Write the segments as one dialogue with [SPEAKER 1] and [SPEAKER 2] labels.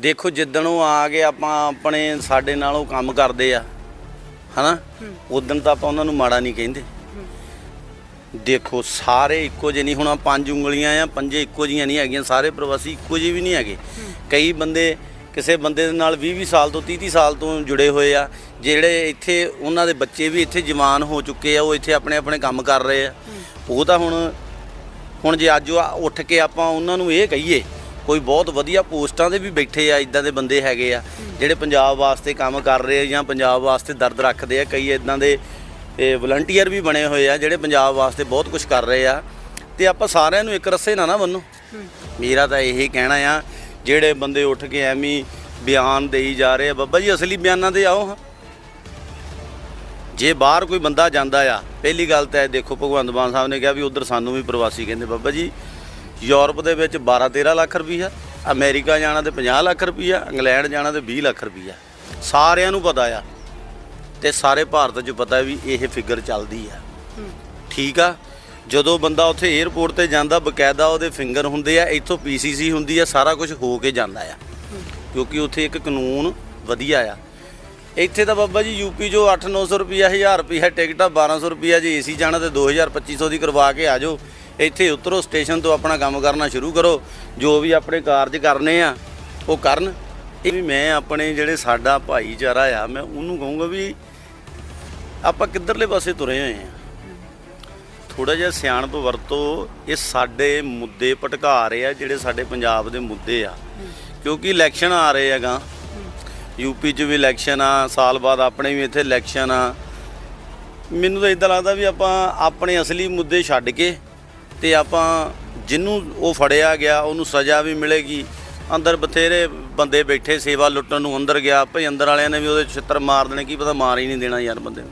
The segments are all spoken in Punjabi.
[SPEAKER 1] ਦੇਖੋ ਜਿੱਦਣ ਉਹ ਆ ਗਏ ਆਪਾਂ ਆਪਣੇ ਸਾਡੇ ਨਾਲ ਉਹ ਕੰਮ ਕਰਦੇ ਆ ਹਨਾ? ਉਦੋਂ ਤਾਂ ਆਪਾਂ ਉਹਨਾਂ ਨੂੰ ਮਾੜਾ ਨਹੀਂ ਕਹਿੰਦੇ। ਦੇਖੋ ਸਾਰੇ ਇੱਕੋ ਜਿਹੇ ਨਹੀਂ ਹੁਣ ਪੰਜ ਉਂਗਲੀਆਂ ਆ ਪੰਜੇ ਇੱਕੋ ਜੀਆਂ ਨਹੀਂ ਹੈਗੀਆਂ ਸਾਰੇ ਪ੍ਰਵਾਸੀ ਇੱਕੋ ਜਿਹੇ ਵੀ ਨਹੀਂ ਹੈਗੇ। ਕਈ ਬੰਦੇ ਕਿਸੇ ਬੰਦੇ ਦੇ ਨਾਲ 20 20 ਸਾਲ ਤੋਂ 30 30 ਸਾਲ ਤੋਂ ਜੁੜੇ ਹੋਏ ਆ ਜਿਹੜੇ ਇੱਥੇ ਉਹਨਾਂ ਦੇ ਬੱਚੇ ਵੀ ਇੱਥੇ ਜਵਾਨ ਹੋ ਚੁੱਕੇ ਆ ਉਹ ਇੱਥੇ ਆਪਣੇ ਆਪਣੇ ਕੰਮ ਕਰ ਰਹੇ ਆ। ਉਹ ਤਾਂ ਹੁਣ ਹੁਣ ਜੇ ਅੱਜ ਉਹ ਉੱਠ ਕੇ ਆਪਾਂ ਉਹਨਾਂ ਨੂੰ ਇਹ ਕਹੀਏ ਕੋਈ ਬਹੁਤ ਵਧੀਆ ਪੋਸਟਾਂ ਦੇ ਵੀ ਬੈਠੇ ਆ, ਇਦਾਂ ਦੇ ਬੰਦੇ ਹੈਗੇ ਆ, ਜਿਹੜੇ ਪੰਜਾਬ ਵਾਸਤੇ ਕੰਮ ਕਰ ਰਹੇ ਆ ਜਾਂ ਪੰਜਾਬ ਵਾਸਤੇ ਦਰਦ ਰੱਖਦੇ ਆ। ਕਈ ਇਦਾਂ ਦੇ ਵਲੰਟੀਅਰ ਵੀ ਬਣੇ ਹੋਏ ਆ, ਜਿਹੜੇ ਪੰਜਾਬ ਵਾਸਤੇ ਬਹੁਤ ਕੁਝ ਕਰ ਰਹੇ ਆ। ਤੇ ਆਪਾਂ ਸਾਰਿਆਂ ਨੂੰ ਇੱਕ ਰਸੇ ਨਾ ਨਾ ਬੰਨੋ। ਮੇਰਾ ਤਾਂ ਇਹੀ ਕਹਿਣਾ ਆ, ਜਿਹੜੇ ਬੰਦੇ ਉੱਠ ਕੇ ਐਵੇਂ ਬਿਆਨ ਦੇਈ ਜਾ ਰਹੇ ਆ, ਬੱਬਾ ਜੀ ਅਸਲੀ ਬਿਆਨਾਂ ਤੇ ਆਓ ਹਾਂ। ਜੇ ਬਾਹਰ ਕੋਈ ਬੰਦਾ ਜਾਂਦਾ ਆ, ਪਹਿਲੀ ਗੱਲ ਤਾਂ ਦੇਖੋ, ਭਗਵੰਤ ਮਾਨ ਸਾਹਿਬ ਨੇ ਕਿਹਾ ਵੀ ਉਧਰ ਸਾਨੂੰ ਵੀ ਪ੍ਰਵਾਸੀ ਕਹਿੰਦੇ, ਬਾਬਾ ਜੀ ਯੂਰਪ ਦੇ ਵਿੱਚ 12 13 ਲੱਖ ਰੁਪਈਆ ਅਮਰੀਕਾ ਜਾਣਾ ਤੇ 50 ਲੱਖ ਰੁਪਈਆ ਇੰਗਲੈਂਡ ਜਾਣਾ ਤੇ 20 ਲੱਖ ਰੁਪਈਆ ਸਾਰਿਆਂ ਨੂੰ ਪਤਾ ਆ ਤੇ ਸਾਰੇ ਭਾਰਤ 'ਚ ਪਤਾ ਵੀ ਇਹ ਫਿਗਰ ਚੱਲਦੀ ਆ। ਠੀਕ ਆ? ਜਦੋਂ ਬੰਦਾ ਉੱਥੇ 에ਅਰਪੋਰਟ ਤੇ ਜਾਂਦਾ, ਬਕਾਇਦਾ ਉਹਦੇ ਫਿੰਗਰ ਹੁੰਦੇ ਆ, ਇੱਥੋਂ ਪੀਸੀਸੀ ਹੁੰਦੀ ਆ, ਸਾਰਾ ਕੁਝ ਹੋ ਕੇ ਜਾਂਦਾ ਆ। ਕਿਉਂਕਿ ਉੱਥੇ ਇੱਕ ਕਾਨੂੰਨ ਵਧੀਆ ਆ। ਇੱਥੇ ਤਾਂ ਬਾਬਾ ਜੀ ਯੂਪੀ ਜੋ 8-900 ਰੁਪਿਆ 1000 ਰੁਪਿਆ ਟਿਕਟ ਆ 1200 ਰੁਪਿਆ ਜੇ ਏਸੀ ਜਾਣਾ ਤੇ 2000 2500 ਦੀ ਕਰਵਾ ਕੇ ਆ ਜਾਓ। ਇੱਥੇ ਉਤਰੋ, ਸਟੇਸ਼ਨ ਤੋਂ ਆਪਣਾ ਕੰਮ ਕਰਨਾ ਸ਼ੁਰੂ ਕਰੋ, ਜੋ ਵੀ ਆਪਣੇ ਕਾਰਜ ਕਰਨੇ ਆ, ਉਹ ਕਰਨ। ਇਹ ਵੀ ਮੈਂ ਆਪਣੇ ਜਿਹੜੇ ਸਾਡਾ ਭਾਈਚਾਰਾ ਆ, ਮੈਂ ਉਹਨੂੰ ਕਹੂੰਗਾ ਵੀ ਆਪਾਂ ਕਿੱਧਰਲੇ ਪਾਸੇ ਤੁਰੇ ਹੋਏ ਆ। ਥੋੜਾ ਜਿਹਾ ਸਿਆਣਪ ਵਰਤੋ ਇਹ ਸਾਡੇ ਮੁੱਦੇ ਭਟਕਾ ਰਹੇ ਆ, ਜਿਹੜੇ ਸਾਡੇ ਪੰਜਾਬ ਦੇ ਮੁੱਦੇ ਆ। ਕਿਉਂਕਿ ਇਲੈਕਸ਼ਨ ਆ ਰਹੇ ਹੈਗਾ। ਯੂਪੀ 'ਚ ਵੀ ਇਲੈਕਸ਼ਨ ਆ, ਸਾਲ ਬਾਅਦ ਆਪਣੇ ਵੀ ਇੱਥੇ ਇਲੈਕਸ਼ਨ ਆ। ਮੈਨੂੰ ਤਾਂ ਇਦਾਂ ਲੱਗਦਾ ਵੀ ਆਪਾਂ ਆਪਣੇ ਅਸਲੀ ਮੁੱਦੇ ਛੱਡ ਕੇ ਤੇ ਆਪਾਂ ਜਿਹਨੂੰ ਉਹ ਫੜਿਆ ਗਿਆ ਉਹਨੂੰ ਸਜ਼ਾ ਵੀ ਮਿਲੇਗੀ। ਅੰਦਰ ਬਥੇਰੇ ਬੰਦੇ ਬੈਠੇ ਸੇਵਾ ਲੁੱਟਣ ਨੂੰ ਅੰਦਰ ਗਿਆ। ਭਈ ਅੰਦਰ ਵਾਲਿਆਂ ਨੇ ਵੀ ਉਹਦੇ ਛਿੱਤਰ ਮਾਰ ਦੇਣੇ ਕੀ ਪਤਾ ਮਾਰ ਹੀ ਨਹੀਂ ਦੇਣਾ ਯਾਰ ਬੰਦੇ ਨੂੰ।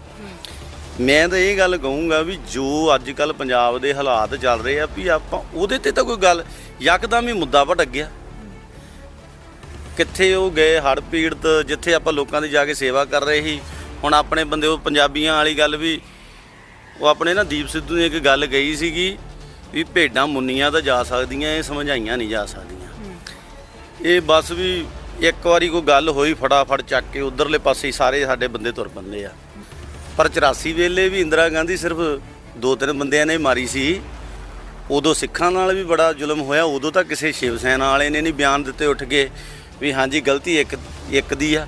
[SPEAKER 1] ਮੈਂ ਤਾਂ ਇਹ ਗੱਲ ਕਹੂੰਗਾ ਵੀ ਜੋ ਅੱਜ ਕੱਲ ਪੰਜਾਬ ਦੇ ਹਾਲਾਤ ਚੱਲ ਰਹੇ ਆ ਵੀ ਆਪਾਂ ਉਹਦੇ ਤੇ ਤਾਂ ਕੋਈ ਗੱਲ ਯਕਦਮ ਹੀ ਮੁੱਦਾ ਭਟਕ ਗਿਆ। ਕਿੱਥੇ ਉਹ ਗਏ ਹੜ੍ਹ ਪੀੜਤ ਜਿੱਥੇ ਆਪਾਂ ਲੋਕਾਂ ਦੀ ਜਾ ਕੇ ਸੇਵਾ ਕਰ ਰਹੇ ਸੀ। ਹੁਣ ਆਪਣੇ ਬੰਦੇ ਉਹ ਪੰਜਾਬੀਆਂ ਵਾਲੀ ਗੱਲ ਵੀ ਉਹ ਆਪਣੇ ਨਾ ਦੀਪ ਸਿੱਧੂ ਨੇ ਇੱਕ ਗੱਲ ਕਹੀ ਸੀਗੀ ਵੀ ਭੇਡਾਂ ਮੁੰਨੀਆਂ ਤਾਂ ਜਾ ਸਕਦੀਆਂ, ਇਹ ਸਮਝਾਈਆਂ ਨਹੀਂ ਜਾ ਸਕਦੀਆਂ। ਇਹ ਬਸ ਵੀ ਇੱਕ ਵਾਰੀ ਕੋਈ ਗੱਲ ਹੋਈ ਫਟਾਫਟ ਚੱਕ ਕੇ ਉਧਰਲੇ ਪਾਸੇ ਸਾਰੇ ਸਾਡੇ ਬੰਦੇ ਤੁਰ ਪੰਦੇ ਆ। ਪਰ 84 ਵੇਲੇ ਵੀ ਇੰਦਰਾ ਗਾਂਧੀ ਸਿਰਫ ਦੋ ਤਿੰਨ ਬੰਦਿਆਂ ਨੇ ਮਾਰੀ ਸੀ। ਉਦੋਂ ਸਿੱਖਾਂ ਨਾਲ ਵੀ ਬੜਾ ਜ਼ੁਲਮ ਹੋਇਆ, ਉਦੋਂ ਤਾਂ ਕਿਸੇ ਸ਼ਿਵ ਸੈਨਾ ਵਾਲੇ ਨੇ ਨਹੀਂ ਬਿਆਨ ਦਿੱਤੇ ਉੱਠ ਕੇ ਵੀ ਹਾਂਜੀ ਗਲਤੀ ਇੱਕ ਇੱਕ ਦੀ ਆ।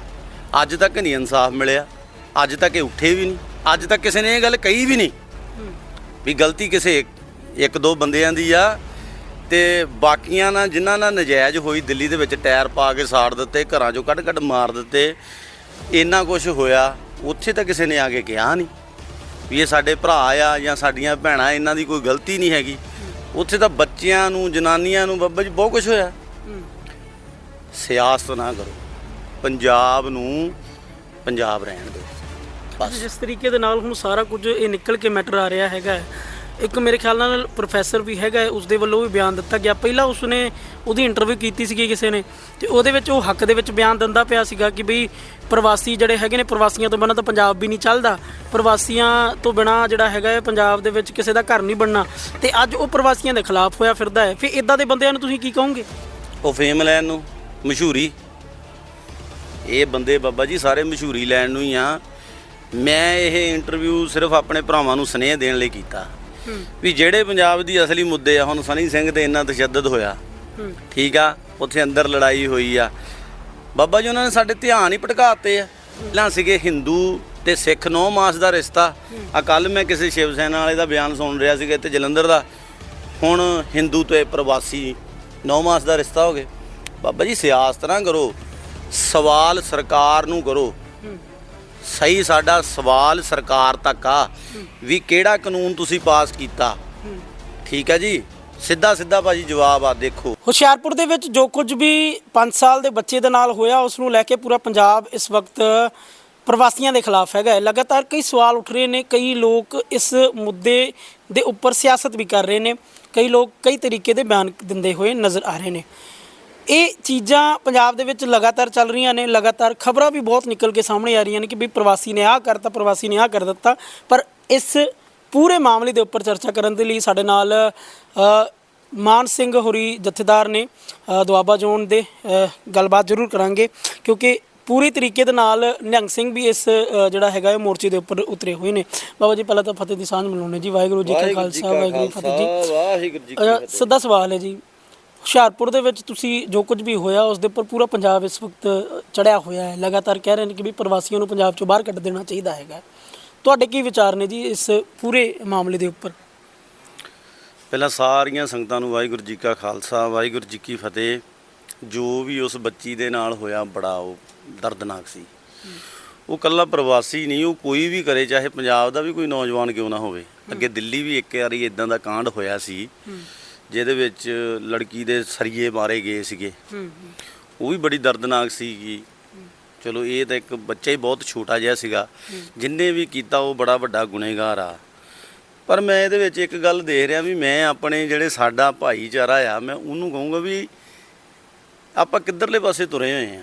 [SPEAKER 1] ਅੱਜ ਤੱਕ ਨਹੀਂ ਇਨਸਾਫ ਮਿਲਿਆ, ਅੱਜ ਤੱਕ ਇਹ ਉੱਠੇ ਵੀ ਨਹੀਂ, ਅੱਜ ਤੱਕ ਕਿਸੇ ਨੇ ਇਹ ਗੱਲ ਕਹੀ ਵੀ ਨਹੀਂ। ਵੀ ਗਲਤੀ ਕਿਸੇ ਇੱਕ- ਇੱਕ ਦੋ ਬੰਦਿਆਂ ਦੀ ਆ ਤੇ ਬਾਕੀਆਂ ਨਾਲ ਜਿਨ੍ਹਾਂ ਨਾਲ ਨਜਾਇਜ਼ ਹੋਈ ਦਿੱਲੀ ਦੇ ਵਿੱਚ ਟਾਇਰ ਪਾ ਕੇ ਸਾੜ ਦਿੱਤੇ, ਘਰਾਂ ਚੋਂ ਕੱਢ ਕੱਢ ਮਾਰ ਦਿੱਤੇ, ਇੰਨਾ ਕੁਝ ਹੋਇਆ, ਉੱਥੇ ਤਾਂ ਕਿਸੇ ਨੇ ਆ ਕੇ ਕਿਹਾ ਨਹੀਂ ਵੀ ਇਹ ਸਾਡੇ ਭਰਾ ਆ ਜਾਂ ਸਾਡੀਆਂ ਭੈਣਾਂ, ਇਹਨਾਂ ਦੀ ਕੋਈ ਗਲਤੀ ਨਹੀਂ ਹੈਗੀ। ਉੱਥੇ ਤਾਂ ਬੱਚਿਆਂ ਨੂੰ, ਜਨਾਨੀਆਂ ਨੂੰ ਬੱਬਾ ਜੀ ਬਹੁਤ ਕੁਝ ਹੋਇਆ। ਸਿਆਸਤ ਨਾ ਕਰੋ। ਪੰਜਾਬ ਨੂੰ ਪੰਜਾਬ ਰਹਿਣ ਦਿਓ। ਬਸ
[SPEAKER 2] ਜਿਸ ਤਰੀਕੇ ਦੇ ਨਾਲ ਹੁਣ ਸਾਰਾ ਕੁਝ ਇਹ ਨਿਕਲ ਕੇ ਮੈਟਰ ਆ ਰਿਹਾ ਹੈਗਾ ਇੱਕ ਮੇਰੇ ਖਿਆਲ ਨਾਲ ਪ੍ਰੋਫੈਸਰ ਵੀ ਹੈਗਾ ਹੈ, ਉਸ ਦੇ ਵੱਲੋਂ ਵੀ ਬਿਆਨ ਦਿੱਤਾ ਗਿਆ। ਪਹਿਲਾਂ ਉਸਨੇ ਉਹਦੀ ਇੰਟਰਵਿਊ ਕੀਤੀ ਸੀਗੀ ਕਿਸੇ ਨੇ ਤੇ ਉਹਦੇ ਵਿੱਚ ਉਹ ਹੱਕ ਦੇ ਵਿੱਚ ਬਿਆਨ ਦਿੰਦਾ ਪਿਆ ਸੀਗਾ ਕਿ ਬਈ ਪ੍ਰਵਾਸੀ ਜਿਹੜੇ ਹੈਗੇ ਨੇ ਪ੍ਰਵਾਸੀਆਂ ਤੋਂ ਬਿਨਾਂ ਤਾਂ ਪੰਜਾਬ ਵੀ ਨਹੀਂ ਚੱਲਦਾ। ਪ੍ਰਵਾਸੀਆਂ ਤੋਂ ਬਿਨਾਂ ਜਿਹੜਾ ਹੈਗਾ ਪੰਜਾਬ ਦੇ ਵਿੱਚ ਕਿਸੇ ਦਾ ਘਰ ਨਹੀਂ ਬਣਨਾ। ਤੇ ਅੱਜ ਉਹ ਪ੍ਰਵਾਸੀਆਂ ਦੇ ਖਿਲਾਫ ਹੋਇਆ ਫਿਰਦਾ ਹੈ। ਫਿਰ ਇਦਾਂ ਦੇ ਬੰਦਿਆਂ ਨੂੰ ਤੁਸੀਂ ਕੀ ਕਹੋਗੇ?
[SPEAKER 1] ਉਹ ਫੇਮ ਲੈਣ ਨੂੰ ਮਸ਼ਹੂਰੀ। ਇਹ ਬੰਦੇ ਬਾਬਾ ਜੀ ਸਾਰੇ ਮਸ਼ਹੂਰੀ ਲੈਣ ਨੂੰ ਹੀ ਆ। ਮੈਂ ਇਹ ਇੰਟਰਵਿਊ ਸਿਰਫ ਆਪਣੇ ਭਰਾਵਾਂ ਨੂੰ ਸਨੇਹ ਦੇਣ ਲਈ ਕੀਤਾ। ਵੀ ਜਿਹੜੇ ਪੰਜਾਬ ਦੀ ਅਸਲੀ ਮੁੱਦੇ ਆ ਹੁਣ ਸਨੀ ਸਿੰਘ ਤੇ ਇੰਨਾ ਤਸ਼ੱਦਦ ਹੋਇਆ। ਠੀਕ ਆ ਉੱਥੇ ਅੰਦਰ ਲੜਾਈ ਹੋਈ ਆ। ਬਾਬਾ ਜੀ ਉਹਨਾਂ ਨੇ ਸਾਡੇ ਧਿਆਨ ਹੀ ਭਟਕਾਤੇ ਆ। ਪਹਿਲਾਂ ਸੀਗੇ ਹਿੰਦੂ ਤੇ ਸਿੱਖ ਨੌ ਮਾਸ ਦਾ ਰਿਸ਼ਤਾ। ਆ ਕੱਲ ਮੈਂ ਕਿਸੇ ਸ਼ਿਵ ਸੈਨਾ ਵਾਲੇ ਦਾ ਬਿਆਨ ਸੁਣ ਰਿਹਾ ਸੀਗਾ ਇੱਥੇ ਜਲੰਧਰ ਦਾ। ਹੁਣ ਹਿੰਦੂ ਤੇ ਪ੍ਰਵਾਸੀ ਨੌ ਮਾਸ ਦਾ ਰਿਸ਼ਤਾ ਹੋ ਗਿਆ। ਬਾਬਾ ਜੀ ਸਿਆਸਤ ਨਾ ਕਰੋ। ਸਵਾਲ ਸਰਕਾਰ ਨੂੰ ਕਰੋ। ਸਹੀ ਸਾਡਾ ਸਵਾਲ ਸਰਕਾਰ ਤੱਕ ਆ ਵੀ ਕਿਹੜਾ ਕਾਨੂੰਨ ਤੁਸੀਂ ਪਾਸ ਕੀਤਾ? ਠੀਕ ਹੈ ਜੀ? ਸਿੱਧਾ ਸਿੱਧਾ ਭਾਜੀ ਜਵਾਬ ਆ ਦੇਖੋ।
[SPEAKER 2] ਹੁਸ਼ਿਆਰਪੁਰ ਦੇ ਵਿੱਚ ਜੋ ਕੁਝ ਵੀ 5 ਸਾਲ ਦੇ ਬੱਚੇ ਦੇ ਨਾਲ ਹੋਇਆ ਉਸ ਨੂੰ ਲੈ ਕੇ ਪੂਰਾ ਪੰਜਾਬ ਇਸ ਵਕਤ ਪ੍ਰਵਾਸੀਆਂ ਦੇ ਖਿਲਾਫ ਹੈਗਾ। ਲਗਾਤਾਰ ਕਈ ਸਵਾਲ ਉੱਠ ਰਹੇ ਨੇ ਕਈ ਲੋਕ ਇਸ ਮੁੱਦੇ ਦੇ ਉੱਪਰ ਸਿਆਸਤ ਵੀ ਕਰ ਰਹੇ ਨੇ ਕਈ ਲੋਕ ਕਈ ਤਰੀਕੇ ਦੇ ਬਿਆਨ ਦਿੰਦੇ ਹੋਏ ਨਜ਼ਰ ਆ ਰਹੇ ਨੇ। ਇਹ ਚੀਜ਼ਾਂ ਪੰਜਾਬ ਦੇ ਵਿੱਚ ਲਗਾਤਾਰ ਚੱਲ ਰਹੀਆਂ ਨੇ ਲਗਾਤਾਰ ਖਬਰਾਂ ਵੀ ਬਹੁਤ ਨਿਕਲ ਕੇ ਸਾਹਮਣੇ ਆ ਰਹੀਆਂ ਨੇ ਕਿ ਵੀ ਪ੍ਰਵਾਸੀ ਨੇ ਆਹ ਕਰਤਾ ਪ੍ਰਵਾਸੀ ਨੇ ਆਹ ਕਰ ਦਿੱਤਾ। ਪਰ ਇਸ ਪੂਰੇ ਮਾਮਲੇ ਦੇ ਉੱਪਰ ਚਰਚਾ ਕਰਨ ਦੇ ਲਈ ਸਾਡੇ ਨਾਲ ਮਾਨ ਸਿੰਘ ਹੋਰੀ ਜਥੇਦਾਰ ਨੇ ਦੁਆਬਾ ਜ਼ੋਨ ਦੇ ਗੱਲਬਾਤ ਜ਼ਰੂਰ ਕਰਾਂਗੇ ਕਿਉਂਕਿ ਪੂਰੀ ਤਰੀਕੇ ਦੇ ਨਾਲ ਨਿਹੰਗ ਸਿੰਘ ਵੀ ਇਸ ਜਿਹੜਾ ਹੈਗਾ ਇਹ ਮੋਰਚੇ ਦੇ ਉੱਪਰ ਉਤਰੇ ਹੋਏ ਨੇ। ਬਾਬਾ ਜੀ ਪਹਿਲਾਂ ਤਾਂ ਫਤਿਹ ਦੀ ਸਾਂਝ ਮਿਲਾਉਣੇ ਜੀ ਵਾਹਿਗੁਰੂ ਜੀ ਕਾ ਖਾਲਸਾ ਵਾਹਿਗੁਰੂ ਕੀ ਫਤਿਹ ਜੀ।
[SPEAKER 1] ਵਾਹਿਗੁਰੂ ਜੀ
[SPEAKER 2] ਅ, ਸਿੱਧਾ ਸਵਾਲ ਹੈ ਜੀ। ਹੁਸ਼ਿਆਰਪੁਰ ਦੇ ਵਿੱਚ ਤੁਸੀਂ ਜੋ ਕੁਝ ਵੀ ਹੋਇਆ, ਉਸ ਦੇ ਉੱਪਰ ਪੂਰਾ ਪੰਜਾਬ ਇਸ ਵਕਤ ਚੜਿਆ ਹੋਇਆ ਹੈ। ਲਗਾਤਾਰ ਕਹਿ ਰਹੇ ਨੇ ਕਿ ਵੀ ਪ੍ਰਵਾਸੀਆਂ ਨੂੰ ਪੰਜਾਬ ਚੋਂ ਬਾਹਰ ਕੱਢ ਦੇਣਾ ਚਾਹੀਦਾ ਹੈਗਾ। ਤੁਹਾਡੇ ਕੀ ਵਿਚਾਰ ਨੇ ਜੀ ਇਸ ਪੂਰੇ ਮਾਮਲੇ ਦੇ ਉੱਪਰ?
[SPEAKER 1] ਪਹਿਲਾਂ ਸਾਰੀਆਂ ਸੰਗਤਾਂ ਨੂੰ ਵਾਹਿਗੁਰੂ ਜੀ ਕਾ ਖਾਲਸਾ, ਵਾਹਿਗੁਰੂ ਜੀ ਕੀ ਫਤਿਹ। ਜੋ ਵੀ ਉਸ ਬੱਚੀ ਦੇ ਨਾਲ ਹੋਇਆ, ਬੜਾ ਉਹ ਦਰਦਨਾਕ ਸੀ। ਉਹ ਕੱਲਾ ਪ੍ਰਵਾਸੀ ਨਹੀਂ, ਉਹ ਕੋਈ ਵੀ ਕਰੇ, ਚਾਹੇ ਪੰਜਾਬ ਦਾ ਵੀ ਕੋਈ ਨੌਜਵਾਨ ਕਿਉਂ ਨਾ ਹੋਵੇ। ਅੱਗੇ ਦਿੱਲੀ ਵੀ ਇੱਕ ਵਾਰੀ ਇਦਾਂ ਦਾ ਕਾਂਡ ਹੋਇਆ ਸੀ। ਜਿਹਦੇ ਵਿੱਚ ਲੜਕੀ ਦੇ ਸਰੀਏ ਮਾਰੇ ਗਏ ਸੀਗੇ। ਉਹ ਵੀ ਬੜੀ ਦਰਦਨਾਕ ਸੀਗੀ ਚਲੋ ਇਹ ਤਾਂ ਇੱਕ ਬੱਚਾ ਹੀ ਬਹੁਤ ਛੋਟਾ ਜਿਹਾ ਸੀਗਾ। ਜਿੰਨੇ ਵੀ ਕੀਤਾ ਉਹ ਬੜਾ ਵੱਡਾ ਗੁਨੇਗਾਰ ਆ। ਪਰ ਮੈਂ ਇਹਦੇ ਵਿੱਚ ਇੱਕ ਗੱਲ ਦੇਖ ਰਿਹਾ ਵੀ ਮੈਂ ਆਪਣੇ ਜਿਹੜੇ ਸਾਡਾ ਭਾਈਚਾਰਾ ਆ ਮੈਂ ਉਹਨੂੰ ਕਹੂੰਗਾ ਵੀ ਆਪਾਂ ਕਿੱਧਰਲੇ ਪਾਸੇ ਤੁਰੇ ਹੋਏ ਆ।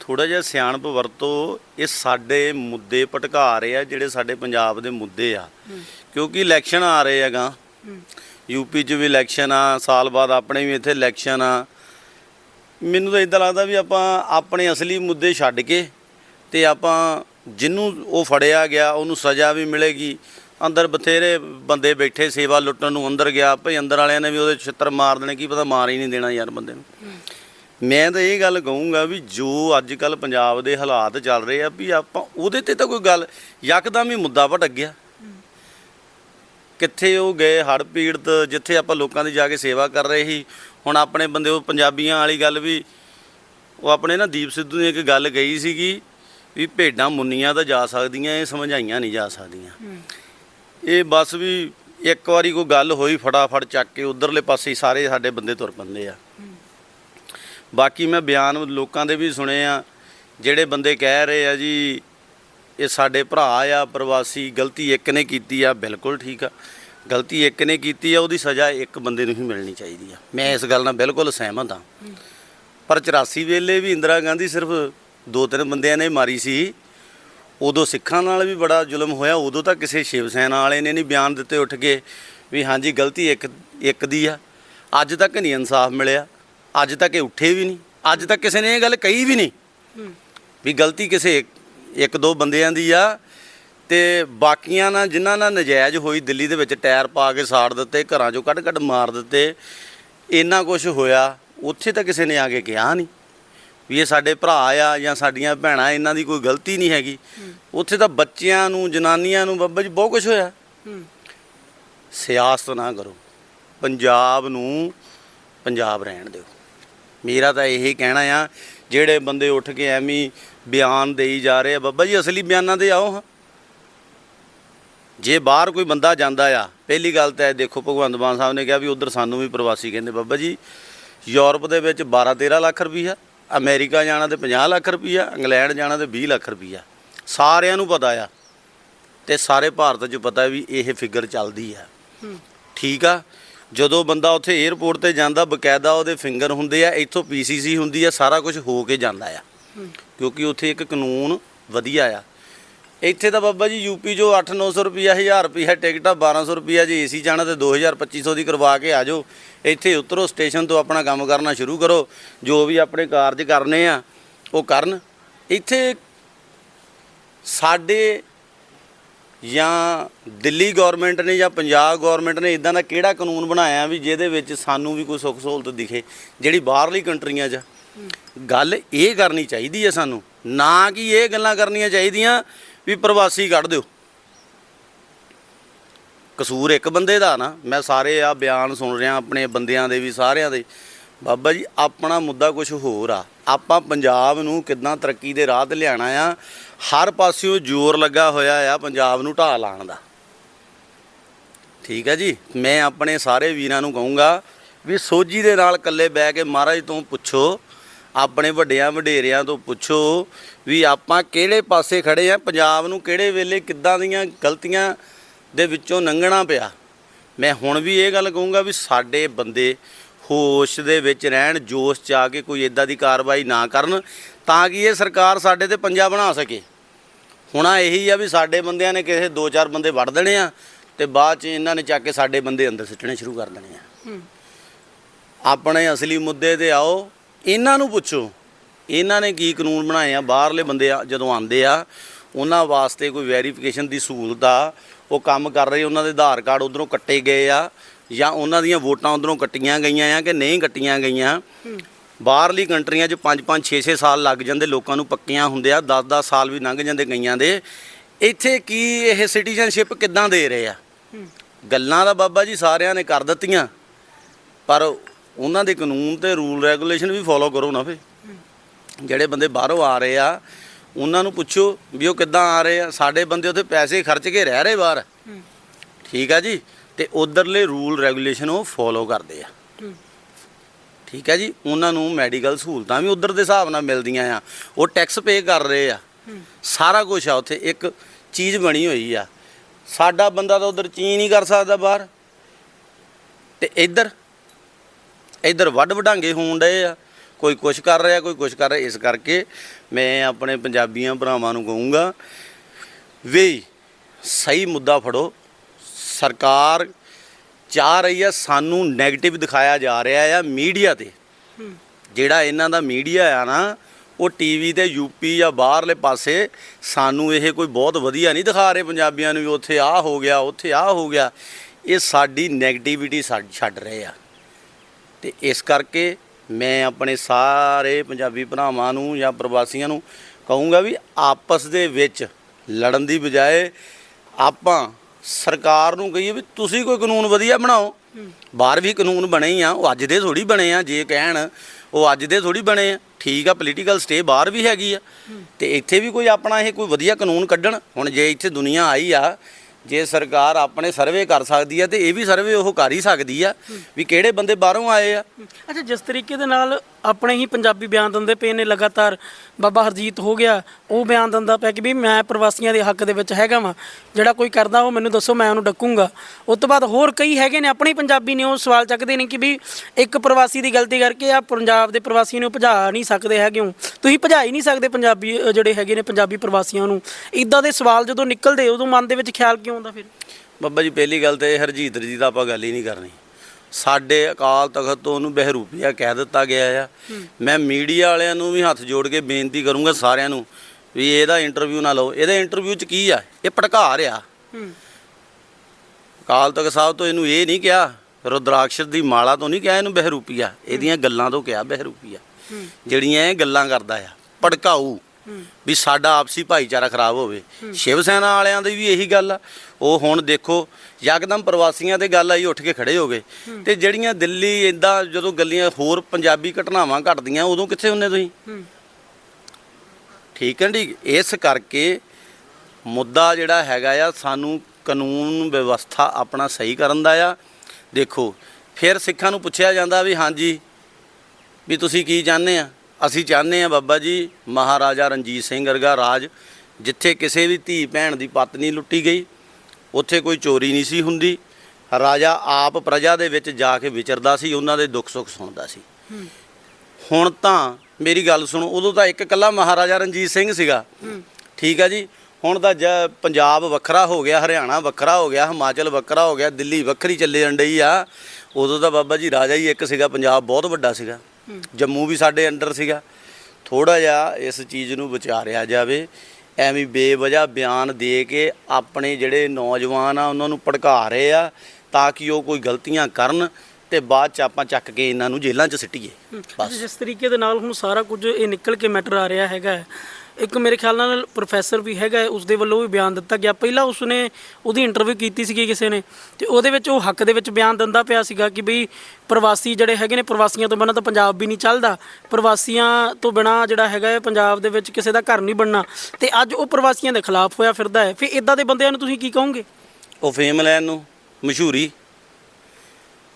[SPEAKER 1] ਥੋੜਾ ਜਿਹਾ ਸਿਆਣਪ ਵਰਤੋ ਇਹ ਸਾਡੇ ਮੁੱਦੇ ਭਟਕਾ ਰਹੇ ਆ ਜਿਹੜੇ ਸਾਡੇ ਪੰਜਾਬ ਦੇ ਮੁੱਦੇ ਆ। ਕਿਉਂਕਿ ਇਲੈਕਸ਼ਨ ਆ ਰਹੇ ਹੈਗਾ। ਯੂਪੀ 'ਚ ਵੀ ਇਲੈਕਸ਼ਨ ਆ ਸਾਲ ਬਾਅਦ ਆਪਣੇ ਵੀ ਇੱਥੇ ਇਲੈਕਸ਼ਨ ਆ। ਮੈਨੂੰ ਤਾਂ ਇਦਾਂ ਲੱਗਦਾ ਵੀ ਆਪਾਂ ਆਪਣੇ ਅਸਲੀ ਮੁੱਦੇ ਛੱਡ ਕੇ ਤੇ ਆਪਾਂ ਜਿਹਨੂੰ ਉਹ ਫੜਿਆ ਗਿਆ ਉਹਨੂੰ ਸਜ਼ਾ ਵੀ ਮਿਲੇਗੀ। ਅੰਦਰ ਬਥੇਰੇ ਬੰਦੇ ਬੈਠੇ ਸੇਵਾ ਲੁੱਟਣ ਨੂੰ ਅੰਦਰ ਗਿਆ। ਭਈ ਅੰਦਰ ਵਾਲਿਆਂ ਨੇ ਵੀ ਉਹਦੇ ਛਿੱਤਰ ਮਾਰ ਦੇਣੇ ਕੀ ਪਤਾ ਮਾਰ ਹੀ ਨਹੀਂ ਦੇਣਾ ਯਾਰ ਬੰਦੇ ਨੂੰ। ਮੈਂ ਤਾਂ ਇਹ ਗੱਲ ਕਹੂੰਗਾ ਵੀ ਜੋ ਅੱਜ ਕੱਲ ਪੰਜਾਬ ਦੇ ਹਾਲਾਤ ਚੱਲ ਰਹੇ ਆ ਵੀ ਆਪਾਂ ਉਹਦੇ ਤੇ ਤਾਂ ਕੋਈ ਗੱਲ ਯਕਦਮ ਹੀ ਮੁੱਦਾ ਭਟਕ ਗਿਆ। ਕਿੱਥੇ ਉਹ ਗਏ ਹੜ੍ਹ ਪੀੜਤ ਜਿੱਥੇ ਆਪਾਂ ਲੋਕਾਂ ਦੀ ਜਾ ਕੇ ਸੇਵਾ ਕਰ ਰਹੇ ਸੀ। ਹੁਣ ਆਪਣੇ ਬੰਦੇ ਉਹ ਪੰਜਾਬੀਆਂ ਵਾਲੀ ਗੱਲ ਵੀ ਉਹ ਆਪਣੇ ਨਾ ਦੀਪ ਸਿੱਧੂ ਨੇ ਇੱਕ ਗੱਲ ਕਹੀ ਸੀਗੀ ਵੀ ਭੇਡਾਂ ਮੁੰਨੀਆਂ ਤਾਂ ਜਾ ਸਕਦੀਆਂ ਇਹ ਸਮਝਾਈਆਂ ਨਹੀਂ ਜਾ ਸਕਦੀਆਂ। ਇਹ ਬਸ ਵੀ ਇੱਕ ਵਾਰੀ ਕੋਈ ਗੱਲ ਹੋਈ ਫਟਾਫਟ ਚੱਕ ਕੇ ਉਧਰਲੇ ਪਾਸੇ ਸਾਰੇ ਸਾਡੇ ਬੰਦੇ ਤੁਰ ਪੈਂਦੇ ਆ। ਬਾਕੀ ਮੈਂ ਬਿਆਨ ਲੋਕਾਂ ਦੇ ਵੀ ਸੁਣੇ ਆ ਜਿਹੜੇ ਬੰਦੇ ਕਹਿ ਰਹੇ ਆ ਜੀ ਇਹ ਸਾਡੇ ਭਰਾ ਆ ਪ੍ਰਵਾਸੀ ਗਲਤੀ ਇੱਕ ਨੇ ਕੀਤੀ ਆ ਬਿਲਕੁਲ ਠੀਕ ਆ। ਗਲਤੀ ਇੱਕ ਨੇ ਕੀਤੀ ਆ ਉਹਦੀ ਸਜ਼ਾ ਇੱਕ ਬੰਦੇ ਨੂੰ ਹੀ ਮਿਲਣੀ ਚਾਹੀਦੀ ਆ। ਮੈਂ ਇਸ ਗੱਲ ਨਾਲ ਬਿਲਕੁਲ ਸਹਿਮਤ ਹਾਂ ਪਰ 84 ਵੇਲੇ ਵੀ ਇੰਦਰਾ ਗਾਂਧੀ ਸਿਰਫ ਦੋ ਤਿੰਨ ਬੰਦਿਆਂ ਨੇ ਮਾਰੀ ਸੀ। ਉਦੋਂ ਸਿੱਖਾਂ ਨਾਲ ਵੀ ਬੜਾ ਜ਼ੁਲਮ ਹੋਇਆ ਉਦੋਂ ਤਾਂ ਕਿਸੇ ਸ਼ਿਵ ਸੈਨਾ ਵਾਲੇ ਨੇ ਨਹੀਂ ਬਿਆਨ ਦਿੱਤੇ ਉੱਠ ਕੇ ਵੀ ਹਾਂਜੀ ਗਲਤੀ ਇੱਕ ਇੱਕ ਦੀ ਆ। ਅੱਜ ਤੱਕ ਨਹੀਂ ਇਨਸਾਫ ਮਿਲਿਆ। ਅੱਜ ਤੱਕ ਇਹ ਉੱਠੇ ਵੀ ਨਹੀਂ। ਅੱਜ ਤੱਕ ਕਿਸੇ ਨੇ ਇਹ ਗੱਲ ਕਹੀ ਵੀ ਨਹੀਂ। ਵੀ ਗਲਤੀ ਕਿਸੇ ਇੱਕ- ਦੋ ਬੰਦਿਆਂ ਦੀ ਆ ਤੇ ਬਾਕੀਆਂ ਨਾਲ ਜਿਨ੍ਹਾਂ ਨਾਲ ਨਜਾਇਜ਼ ਹੋਈ ਦਿੱਲੀ ਦੇ ਵਿੱਚ ਟਾਇਰ ਪਾ ਕੇ ਸਾੜ ਦਿੱਤੇ ਘਰਾਂ ਚੋਂ ਕੱਢ ਕੱਢ ਮਾਰ ਦਿੱਤੇ ਇੰਨਾ ਕੁਝ ਹੋਇਆ ਉੱਥੇ ਤਾਂ ਕਿਸੇ ਨੇ ਆ ਕੇ ਕਿਹਾ ਨਹੀਂ ਵੀ ਇਹ ਸਾਡੇ ਭਰਾ ਆ ਜਾਂ ਸਾਡੀਆਂ ਭੈਣਾਂ ਇਹਨਾਂ ਦੀ ਕੋਈ ਗਲਤੀ ਨਹੀਂ ਹੈਗੀ। ਉੱਥੇ ਤਾਂ ਬੱਚਿਆਂ ਨੂੰ ਜਨਾਨੀਆਂ ਨੂੰ ਬੱਬਾ ਜੀ ਬਹੁਤ ਕੁਝ ਹੋਇਆ। ਸਿਆਸਤ ਨਾ ਕਰੋ। ਪੰਜਾਬ ਨੂੰ ਪੰਜਾਬ ਰਹਿਣ ਦਿਓ। ਮੇਰਾ ਤਾਂ ਇਹ ਕਹਿਣਾ ਆ ਜਿਹੜੇ ਬੰਦੇ ਉੱਠ ਕੇ ਐਵੇਂ ਬਿਆਨ ਦੇਈ ਜਾ ਰਹੇ ਆ। ਬੱਬਾ ਜੀ ਅਸਲੀ ਬਿਆਨਾਂ ਤੇ ਆਓ ਹਾਂ। ਜੇ ਬਾਹਰ ਕੋਈ ਬੰਦਾ ਜਾਂਦਾ ਆ ਪਹਿਲੀ ਗੱਲ ਤਾਂ ਇਹ ਦੇਖੋ ਭਗਵੰਤ ਮਾਨ ਸਾਹਿਬ ਨੇ ਕਿਹਾ ਵੀ ਉਧਰ ਸਾਨੂੰ ਵੀ ਪ੍ਰਵਾਸੀ ਕਹਿੰਦੇ ਬੱਬਾ ਜੀ ਯੂਰਪ ਦੇ ਵਿੱਚ 12 13 ਲੱਖ ਰੁਪਈਆ ਅਮਰੀਕਾ ਜਾਣਾ ਤੇ 50 ਲੱਖ ਰੁਪਈਆ ਇੰਗਲੈਂਡ ਜਾਣਾ ਤੇ 20 ਲੱਖ ਰੁਪਈਆ ਸਾਰਿਆਂ ਨੂੰ ਪਤਾ ਆ। ਤੇ ਸਾਰੇ ਭਾਰਤ 'ਚ ਪਤਾ ਵੀ ਇਹ ਫਿਗਰ ਚੱਲਦੀ ਆ। ਠੀਕ ਆ? ਜਦੋਂ ਬੰਦਾ ਉੱਥੇ 에ਅਰਪੋਰਟ ਤੇ ਜਾਂਦਾ ਬਕਾਇਦਾ ਉਹਦੇ ਫਿੰਗਰ ਹੁੰਦੇ ਆ ਇੱਥੋਂ ਪੀਸੀਸੀ ਹੁੰਦੀ ਆ ਸਾਰਾ ਕੁਝ ਹੋ ਕੇ ਜਾਂਦਾ ਆ। ਕਿਉਂਕਿ ਉੱਥੇ ਇੱਕ ਕਾਨੂੰਨ ਵਧੀਆ ਆ। ਇੱਥੇ ਤਾਂ ਬਾਬਾ ਜੀ ਯੂਪੀ ਜੋ 8-900 ਰੁਪਿਆ 1000 ਰੁਪਿਆ ਟਿਕਟ ਆ 1200 ਰੁਪਿਆ ਜੇ ਏਸੀ ਜਾਣਾ ਤੇ 2000 2500 ਦੀ ਕਰਵਾ ਕੇ ਆ ਜਾਓ। ਇੱਥੇ ਉਤਰੋ, ਸਟੇਸ਼ਨ ਤੋਂ ਆਪਣਾ ਕੰਮ ਕਰਨਾ ਸ਼ੁਰੂ ਕਰੋ। ਜੋ ਵੀ ਆਪਣੇ ਕਾਰਜ ਕਰਨੇ ਆ, ਉਹ ਕਰਨ। ਇੱਥੇ ਸਾਡੇ ਜਾਂ ਦਿੱਲੀ ਗਵਰਨਮੈਂਟ ਨੇ ਜਾਂ ਪੰਜਾਬ ਗਵਰਨਮੈਂਟ ਨੇ ਇਦਾਂ ਦਾ ਕਿਹੜਾ ਕਾਨੂੰਨ ਬਣਾਇਆ ਵੀ ਜਿਹਦੇ ਵਿੱਚ ਸਾਨੂੰ ਵੀ ਕੋਈ ਸੁੱਖ ਸਹੂਲਤ ਦਿਖੇ, ਜਿਹੜੀ ਬਾਹਰਲੀ ਕੰਟਰੀਆਂ 'ਚ। ਗੱਲ ਇਹ ਕਰਨੀ ਚਾਹੀਦੀ ਹੈ ਸਾਨੂੰ, ਨਾ ਕਿ ਇਹ ਗੱਲਾਂ ਕਰਨੀਆਂ ਚਾਹੀਦੀਆਂ ਵੀ ਪ੍ਰਵਾਸੀ ਕੱਢ ਦਿਓ। ਕਸੂਰ ਇੱਕ ਬੰਦੇ ਦਾ ਨਾ, ਮੈਂ ਸਾਰੇ ਆ ਬਿਆਨ ਸੁਣ ਰਿਹਾ, ਆਪਣੇ ਬੰਦਿਆਂ ਦੇ ਵੀ, ਸਾਰਿਆਂ ਦੇ। ਬਾਬਾ ਜੀ, ਆਪਣਾ ਮੁੱਦਾ ਕੁਝ ਹੋਰ ਆ। ਆਪਾਂ ਪੰਜਾਬ ਨੂੰ ਕਿੱਦਾਂ ਤਰੱਕੀ ਦੇ ਰਾਹ ਤੇ ਲਿਆਣਾ ਆ, ਹਰ ਪਾਸਿਓਂ ਜ਼ੋਰ ਲੱਗਾ ਹੋਇਆ ਆ ਪੰਜਾਬ ਨੂੰ ਢਾਹ ਲਾਉਣ ਦਾ। ਠੀਕ ਹੈ ਜੀ, ਮੈਂ ਆਪਣੇ ਸਾਰੇ ਵੀਰਾਂ ਨੂੰ ਕਹੂੰਗਾ ਵੀ ਸੋਝੀ ਦੇ ਨਾਲ ਇਕੱਲੇ ਬਹਿ ਕੇ ਮਹਾਰਾਜ ਤੋਂ ਪੁੱਛੋ ਆਪਣੇ ਵੱਡਿਆਂ ਵਡੇਰਿਆਂ ਤੋਂ ਪੁੱਛੋ ਵੀ ਆਪਾਂ ਕਿਹੜੇ ਪਾਸੇ ਖੜੇ ਆ ਪੰਜਾਬ ਨੂੰ ਕਿਹੜੇ ਵੇਲੇ ਕਿੱਦਾਂ ਦੀਆਂ ਗਲਤੀਆਂ ਦੇ ਵਿੱਚੋਂ ਲੰਘਣਾ ਪਿਆ। ਮੈਂ ਹੁਣ ਵੀ ਇਹ ਗੱਲ ਕਹੂੰਗਾ ਵੀ ਸਾਡੇ ਬੰਦੇ ਹੋਸ਼ ਦੇ ਵਿੱਚ ਰਹਿਣ ਜੋਸ਼ ਚ ਆ ਕੇ ਕੋਈ ਇਦਾਂ ਦੀ ਕਾਰਵਾਈ ਨਾ ਕਰਨ ਤਾਂ ਕਿ ਇਹ ਸਰਕਾਰ ਸਾਡੇ ਤੇ ਪੰਜਾ ਬਣਾ ਸਕੇ। ਹੁਣ ਇਹੀ ਆ ਵੀ ਸਾਡੇ ਬੰਦਿਆਂ ਨੇ ਕਿਸੇ ਦੋ ਚਾਰ ਬੰਦੇ ਵੜ ਦੇਣੇ ਆ ਤੇ ਬਾਅਦ ਚ ਇਹਨਾਂ ਨੇ ਚੱਕ ਕੇ ਸਾਡੇ ਬੰਦੇ ਅੰਦਰ ਸਿੱਟਣੇ ਸ਼ੁਰੂ ਕਰ ਦੇਣੇ ਆ। ਆਪਣੇ ਅਸਲੀ ਮੁੱਦੇ ਤੇ ਆਓ ਇਹਨਾਂ ਨੂੰ ਪੁੱਛੋ। ਇਹਨਾਂ ਨੇ ਕੀ ਕਾਨੂੰਨ ਬਣਾਏ ਆ? ਬਾਹਰਲੇ ਬੰਦੇ ਆ ਜਦੋਂ ਆਉਂਦੇ ਆ ਉਹਨਾਂ ਵਾਸਤੇ ਕੋਈ ਵੈਰੀਫਿਕੇਸ਼ਨ ਦੀ ਸਹੂਲਤ ਆ। ਉਹ ਕੰਮ ਕਰ ਰਹੇ ਉਹਨਾਂ ਦੇ ਆਧਾਰ ਕਾਰਡ ਉਧਰੋਂ ਕੱਟੇ ਗਏ ਆ ਜਾਂ ਉਹਨਾਂ ਦੀਆਂ ਵੋਟਾਂ ਉਧਰੋਂ ਕੱਟੀਆਂ ਗਈਆਂ ਆ ਕਿ ਨਹੀਂ ਕੱਟੀਆਂ ਗਈਆਂ। ਬਾਹਰਲੀ ਕੰਟਰੀਆਂ 'ਚ 5-5 6-6 ਸਾਲ ਲੱਗ ਜਾਂਦੇ ਲੋਕਾਂ ਨੂੰ ਪੱਕੀਆਂ ਹੁੰਦੇ ਆ 10-10 ਸਾਲ ਵੀ ਲੰਘ ਜਾਂਦੇ ਗਈਆਂ ਦੇ। ਇੱਥੇ ਕੀ ਇਹ ਸਿਟੀਜ਼ਨਸ਼ਿਪ ਕਿੱਦਾਂ ਦੇ ਰਹੇ ਆ? ਗੱਲਾਂ ਦਾ ਬਾਬਾ ਜੀ ਸਾਰਿਆਂ ਨੇ ਕਰ ਦਿੱਤੀਆਂ ਪਰ ਉਹਨਾਂ ਦੇ ਕਾਨੂੰਨ ਤੇ ਰੂਲ ਰੈਗੂਲੇਸ਼ਨ ਵੀ ਫੋਲੋ ਕਰੋ ਨਾ ਫੇ। ਜਿਹੜੇ ਬੰਦੇ ਬਾਹਰੋਂ ਆ ਰਹੇ ਆ, ਉਹਨਾਂ ਨੂੰ ਪੁੱਛੋ ਵੀ ਉਹ ਕਿੱਦਾਂ ਆ ਰਹੇ ਆ। ਸਾਡੇ ਬੰਦੇ ਉੱਥੇ ਪੈਸੇ ਖਰਚ ਕੇ ਰਹਿ ਰਹੇ ਬਾਹਰ। ਠੀਕ ਆ ਜੀ? ਤੇ ਉਧਰਲੇ ਰੂਲ ਰੈਗੂਲੇਸ਼ਨ ਉਹ ਫੋਲੋ ਕਰਦੇ ਆ। ਠੀਕ ਹੈ ਜੀ? ਉਹਨਾਂ ਨੂੰ ਮੈਡੀਕਲ ਸਹੂਲਤਾਂ ਵੀ ਉਧਰ ਦੇ ਹਿਸਾਬ ਨਾਲ ਮਿਲਦੀਆਂ ਆ। ਉਹ ਟੈਕਸ ਪੇ ਕਰ ਰਹੇ ਆ। ਸਾਰਾ ਕੁਝ ਆ ਉੱਥੇ। ਇੱਕ ਚੀਜ਼ ਬਣੀ ਹੋਈ ਆ। ਸਾਡਾ ਬੰਦਾ ਤਾਂ ਉਧਰ ਚੀ ਨਹੀਂ ਕਰ ਸਕਦਾ ਬਾਹਰ। ਤੇ ਇੱਧਰ ਇੱਧਰ ਵੱਡ ਵਡਾਂਗੇ ਹੋਣ ਡਏ ਆ। ਕੋਈ ਕੁਛ ਕਰ ਰਿਹਾ ਕੋਈ ਕੁਛ ਕਰ ਰਿਹਾ ਇਸ ਕਰਕੇ ਮੈਂ ਆਪਣੇ ਪੰਜਾਬੀਆਂ ਭਰਾਵਾਂ ਨੂੰ ਕਹੂੰਗਾ ਵੀ ਸਹੀ ਮੁੱਦਾ ਫੜੋ। ਸਰਕਾਰ ਚਾਹ ਰਹੀ ਆ ਸਾਨੂੰ 네ਗੇਟਿਵ ਦਿਖਾਇਆ ਜਾ ਰਿਹਾ ਆ ਮੀਡੀਆ ਤੇ। ਜਿਹੜਾ ਇਹਨਾਂ ਦਾ ਮੀਡੀਆ ਆ ਨਾ ਉਹ ਟੀਵੀ ਤੇ ਯੂਪੀ ਜਾਂ ਬਾਹਰਲੇ ਪਾਸੇ ਸਾਨੂੰ ਇਹ ਕੋਈ ਬਹੁਤ ਵਧੀਆ ਨਹੀਂ ਦਿਖਾ ਰਹੇ ਪੰਜਾਬੀਆਂ ਨੂੰ ਵੀ ਉੱਥੇ ਆਹ ਹੋ ਗਿਆ ਉੱਥੇ ਆਹ ਹੋ ਗਿਆ। ਇਹ ਸਾਡੀ 네ਗੇਟਿਵਿਟੀ ਛੱਡ ਰਹੇ ਆ। ਤੇ ਇਸ ਕਰਕੇ ਮੈਂ ਆਪਣੇ ਸਾਰੇ ਪੰਜਾਬੀ ਭਰਾਵਾਂ ਨੂੰ ਜਾਂ ਪ੍ਰਵਾਸੀਆਂ ਨੂੰ ਕਹੂੰਗਾ ਵੀ ਆਪਸ ਦੇ ਵਿੱਚ ਲੜਨ ਦੀ ਬਜਾਏ ਆਪਾਂ ਸਰਕਾਰ ਨੂੰ ਕਹੀਏ ਵੀ ਤੁਸੀਂ ਕੋਈ ਕਾਨੂੰਨ ਵਧੀਆ ਬਣਾਓ। ਬਾਹਰ ਵੀ ਕਾਨੂੰਨ ਬਣੇ ਹੀ ਆ, ਉਹ ਅੱਜ ਦੇ ਥੋੜੀ ਬਣੇ ਆ, ਜੇ ਕਹਿਣ, ਉਹ ਅੱਜ ਦੇ ਥੋੜੀ ਬਣੇ ਆ। ਠੀਕ ਆ ਪੋਲੀਟੀਕਲ ਸਟੇ ਬਾਹਰ ਵੀ ਹੈਗੀ ਆ। ਤੇ ਇੱਥੇ ਵੀ ਕੋਈ ਆਪਣਾ ਇਹ ਕੋਈ ਵਧੀਆ ਕਾਨੂੰਨ ਕੱਢਣ। ਹੁਣ ਜੇ ਇੱਥੇ ਦੁਨੀਆ ਆਈ ਆ ਜੇ ਸਰਕਾਰ ਆਪਣੇ ਸਰਵੇ ਕਰ ਸਕਦੀ ਹੈ ਤੇ ਇਹ ਵੀ ਸਰਵੇ ਉਹ ਕਰ ਹੀ ਸਕਦੀ ਆ ਵੀ ਕਿਹੜੇ ਬੰਦੇ ਬਾਹਰੋਂ ਆਏ ਆ।
[SPEAKER 2] ਅੱਛਾ, ਜਿਸ ਤਰੀਕੇ ਦੇ ਨਾਲ ਆਪਣੇ ਹੀ ਪੰਜਾਬੀ ਬਿਆਨ ਦਿੰਦੇ ਪਏ ਨੇ ਲਗਾਤਾਰ। ਬਾਬਾ ਹਰਜੀਤ ਹੋ ਗਿਆ ਉਹ ਬਿਆਨ ਦਿੰਦਾ ਪਿਆ ਕਿ ਵੀ ਮੈਂ ਪ੍ਰਵਾਸੀਆਂ ਦੇ ਹੱਕ ਦੇ ਵਿੱਚ ਹੈਗਾ ਵਾਂ। ਜਿਹੜਾ ਕੋਈ ਕਰਦਾ ਉਹ ਮੈਨੂੰ ਦੱਸੋ ਮੈਂ ਉਹਨੂੰ ਡੱਕੂੰਗਾ। ਉਸ ਤੋਂ ਬਾਅਦ ਹੋਰ ਕਈ ਹੈਗੇ ਨੇ ਆਪਣੇ ਪੰਜਾਬੀ ਨੇ ਉਹ ਸਵਾਲ ਚੱਕਦੇ ਨੇ ਕਿ ਵੀ ਇੱਕ ਪ੍ਰਵਾਸੀ ਦੀ ਗਲਤੀ ਕਰਕੇ ਆ ਪੰਜਾਬ ਦੇ ਪ੍ਰਵਾਸੀਆਂ ਨੂੰ ਭਜਾ ਨਹੀਂ ਸਕਦੇ ਹੈਗੇ ਹੋ ਤੁਸੀਂ ਭਜਾ ਹੀ ਨਹੀਂ ਸਕਦੇ ਪੰਜਾਬੀ ਅ, ਜਿਹੜੇ ਹੈਗੇ ਨੇ ਪੰਜਾਬੀ ਪ੍ਰਵਾਸੀਆਂ ਨੂੰ। ਇਦਾਂ ਦੇ ਸਵਾਲ ਜਦੋਂ ਨਿਕਲਦੇ ਉਦੋਂ ਮਨ ਦੇ ਵਿੱਚ ਖਿਆਲ ਕਿਉਂ ਆਉਂਦਾ ਫਿਰ?
[SPEAKER 1] ਬਾਬਾ ਜੀ ਪਹਿਲੀ ਗੱਲ ਤੇ ਹਰਜੀਤ ਜੀ ਦਾ ਆਪਾਂ ਗੱਲ ਹੀ ਨਹੀਂ ਕਰਨੀ। ਸਾਡੇ ਅਕਾਲ ਤਖਤ ਤੋਂ ਉਹਨੂੰ ਬਹਿਰੂਪੀਆ ਕਹਿ ਦਿੱਤਾ ਗਿਆ ਆ। ਮੈਂ ਮੀਡੀਆ ਵਾਲਿਆਂ ਨੂੰ ਵੀ ਹੱਥ ਜੋੜ ਕੇ ਬੇਨਤੀ ਕਰੂੰਗਾ ਸਾਰਿਆਂ ਨੂੰ ਵੀ ਇਹਦਾ ਇੰਟਰਵਿਊ ਨਾ ਲਓ। ਇਹਦੇ ਇੰਟਰਵਿਊ 'ਚ ਕੀ ਆ? ਇਹ ਭੜਕਾ ਰਿਹਾ ਅਕਾਲ ਤਖਤ ਸਾਹਿਬ ਤੋਂ ਇਹਨੂੰ ਇਹ ਨਹੀਂ ਕਿਹਾ ਰੁਦਰਾਕਸ਼ ਦੀ ਮਾਲਾ ਤੋਂ ਨਹੀਂ ਕਿਹਾ ਇਹਨੂੰ ਬਹਿਰੂਪੀਆ ਇਹਦੀਆਂ ਗੱਲਾਂ ਤੋਂ ਕਿਹਾ ਬਹਿਰੂਪੀਆ ਜਿਹੜੀਆਂ ਇਹ ਗੱਲਾਂ ਕਰਦਾ ਆ ਭੜਕਾਊ ਵੀ ਸਾਡਾ ਆਪਸੀ ਭਾਈਚਾਰਾ ਖਰਾਬ ਹੋਵੇ। ਸ਼ਿਵ ਸੈਨਾ ਵਾਲਿਆਂ ਦੀ ਵੀ ਇਹੀ ਗੱਲ ਆ। ਉਹ ਹੁਣ ਦੇਖੋ ਯਕਦਮ ਪ੍ਰਵਾਸੀਆਂ ਤੇ ਗੱਲ ਆਈ ਉੱਠ ਕੇ ਖੜੇ ਹੋ ਗਏ। ਤੇ ਜਿਹੜੀਆਂ ਦਿੱਲੀ ਇਦਾਂ ਜਦੋਂ ਗੱਲੀਆਂ ਹੋਰ ਪੰਜਾਬੀ ਘਟਨਾਵਾਂ ਘਟਦੀਆਂ ਉਦੋਂ ਕਿੱਥੇ ਹੁੰਦੇ ਤੁਸੀਂ? ਠੀਕ ਹੈ ਜੀ ਇਸ ਕਰਕੇ ਮੁੱਦਾ ਜਿਹੜਾ ਹੈਗਾ ਆ ਸਾਨੂੰ ਕਾਨੂੰਨ ਵਿਵਸਥਾ ਆਪਣਾ ਸਹੀ ਕਰਨ ਦਾ ਆ। ਦੇਖੋ ਫਿਰ ਸਿੱਖਾਂ ਨੂੰ ਪੁੱਛਿਆ ਜਾਂਦਾ ਵੀ ਹਾਂਜੀ ਵੀ ਤੁਸੀਂ ਕੀ ਚਾਹੁੰਦੇ ਆ? ਅਸੀਂ ਚਾਹੁੰਦੇ ਆ ਬਾਬਾ ਜੀ ਮਹਾਰਾਜਾ ਰਣਜੀਤ ਸਿੰਘ ਵਰਗਾ ਰਾਜ ਜਿੱਥੇ ਕਿਸੇ ਵੀ ਧੀ ਭੈਣ ਦੀ ਪੱਤ ਨਹੀਂ ਲੁੱਟੀ ਗਈ। ਉੱਥੇ ਕੋਈ ਚੋਰੀ ਨਹੀਂ ਸੀ ਹੁੰਦੀ। ਰਾਜਾ ਆਪ ਪ੍ਰਜਾ ਦੇ ਵਿੱਚ ਜਾ ਕੇ ਵਿਚਰਦਾ ਸੀ ਉਹਨਾਂ ਦੇ ਦੁੱਖ ਸੁੱਖ ਸੁਣਦਾ ਸੀ। ਹੁਣ ਤਾਂ ਮੇਰੀ ਗੱਲ ਸੁਣੋ ਉਦੋਂ ਤਾਂ ਇੱਕ ਇਕੱਲਾ ਮਹਾਰਾਜਾ ਰਣਜੀਤ ਸਿੰਘ ਸੀਗਾ। ਠੀਕ ਆ ਜੀ? ਹੁਣ ਤਾਂ ਪੰਜਾਬ ਵੱਖਰਾ ਹੋ ਗਿਆ ਹਰਿਆਣਾ ਵੱਖਰਾ ਹੋ ਗਿਆ ਹਿਮਾਚਲ ਵੱਖਰਾ ਹੋ ਗਿਆ ਦਿੱਲੀ ਵੱਖਰੀ ਚੱਲੇ ਅੰਡਈ ਆ। ਉਦੋਂ ਤਾਂ ਬਾਬਾ ਜੀ ਰਾਜਾ ਹੀ ਇੱਕ ਸੀਗਾ ਪੰਜਾਬ ਬਹੁਤ ਵੱਡਾ ਸੀਗਾ। ਜੰਮੂ ਵੀ ਸਾਡੇ ਅੰਡਰ ਸੀਗਾ। ਥੋੜਾ ਜਿਹਾ ਇਸ ਚੀਜ਼ ਨੂੰ ਵਿਚਾਰਿਆ ਜਾਵੇ ਐਵੇਂ ਬੇਵਜ੍ਹਾ ਬਿਆਨ ਦੇ ਕੇ ਆਪਣੇ ਜਿਹੜੇ ਨੌਜਵਾਨ ਆ ਉਹਨਾਂ ਨੂੰ ਭੜਕਾ ਰਹੇ ਆ ਤਾਂ ਕਿ ਉਹ ਕੋਈ ਗਲਤੀਆਂ ਕਰਨ ਤੇ ਬਾਅਦ ਚ ਆਪਾਂ ਚੱਕ ਕੇ ਇਹਨਾਂ ਨੂੰ ਜੇਲ੍ਹਾਂ 'ਚ ਸਿੱਟੀਏ
[SPEAKER 2] ਅੱਛਾ, ਜਿਸ ਤਰੀਕੇ ਦੇ ਨਾਲ ਹੁਣ ਸਾਰਾ ਕੁਝ ਇਹ ਨਿਕਲ ਕੇ ਮੈਟਰ ਆ ਰਿਹਾ ਹੈਗਾ। ਇੱਕ ਮੇਰੇ ਖਿਆਲ ਨਾਲ ਪ੍ਰੋਫੈਸਰ ਵੀ ਹੈਗਾ ਹੈ, ਉਸ ਦੇ ਵੱਲੋਂ ਵੀ ਬਿਆਨ ਦਿੱਤਾ ਗਿਆ। ਪਹਿਲਾਂ ਉਸਨੇ ਉਹਦੀ ਇੰਟਰਵਿਊ ਕੀਤੀ ਸੀਗੀ ਕਿਸੇ ਨੇ ਤੇ ਉਹਦੇ ਵਿੱਚ ਉਹ ਹੱਕ ਦੇ ਵਿੱਚ ਬਿਆਨ ਦਿੰਦਾ ਪਿਆ ਸੀਗਾ ਕਿ ਬਈ ਪ੍ਰਵਾਸੀ ਜਿਹੜੇ ਹੈਗੇ ਨੇ ਪ੍ਰਵਾਸੀਆਂ ਤੋਂ ਬਿਨਾਂ ਤਾਂ ਪੰਜਾਬ ਵੀ ਨਹੀਂ ਚੱਲਦਾ। ਪ੍ਰਵਾਸੀਆਂ ਤੋਂ ਬਿਨਾਂ ਜਿਹੜਾ ਹੈਗਾ ਹੈ ਪੰਜਾਬ ਦੇ ਵਿੱਚ ਕਿਸੇ ਦਾ ਘਰ ਨਹੀਂ ਬਣਨਾ। ਤੇ ਅੱਜ ਉਹ ਪ੍ਰਵਾਸੀਆਂ ਦੇ ਖਿਲਾਫ ਹੋਇਆ ਫਿਰਦਾ ਹੈ। ਫਿਰ ਇਦਾਂ ਦੇ ਬੰਦਿਆਂ ਨੂੰ ਤੁਸੀਂ ਕੀ ਕਹੋਗੇ?
[SPEAKER 1] ਉਹ ਫੇਮ ਲੈਣ ਨੂੰ ਮਸ਼ਹੂਰੀ।